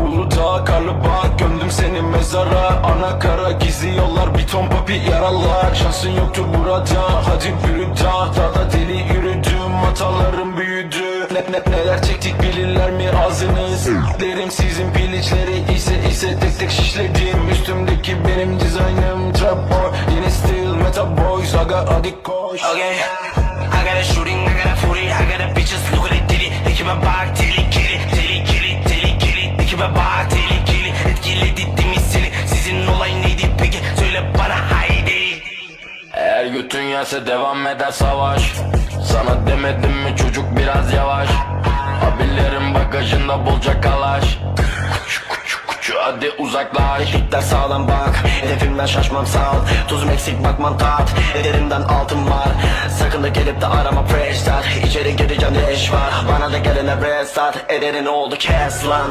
Uludağ karlı bağ gömdüm seni mezara. Ana kara gizli yollar bir ton papi yaralar. Şansın yoktur burada hadi yürü dağ Dağda deli yürüdüm hatalarım büyüdü. Ne, ne, Neler çektik bilirler mi ağzınız? Derim sizin piliçleri ise ise tek tek şişledim. Üstümdeki benim dizaynım trap boy Yeni stil meta boys. Aga hadi koş. Okay, götün yerse devam eder savaş. Sana demedim mi çocuk biraz yavaş? Abilerin bagajında bolca kalaş. Hadi uzaklaş. Dikler sağlam bak, hedefimden şaşmam sağ ol. Tuzum eksik bakman tat, ederimden altın var. Sakın da gelip de arama fresh start. İçeri gireceğim ne iş var? Bana da gelene restart. Ederin oldu kes lan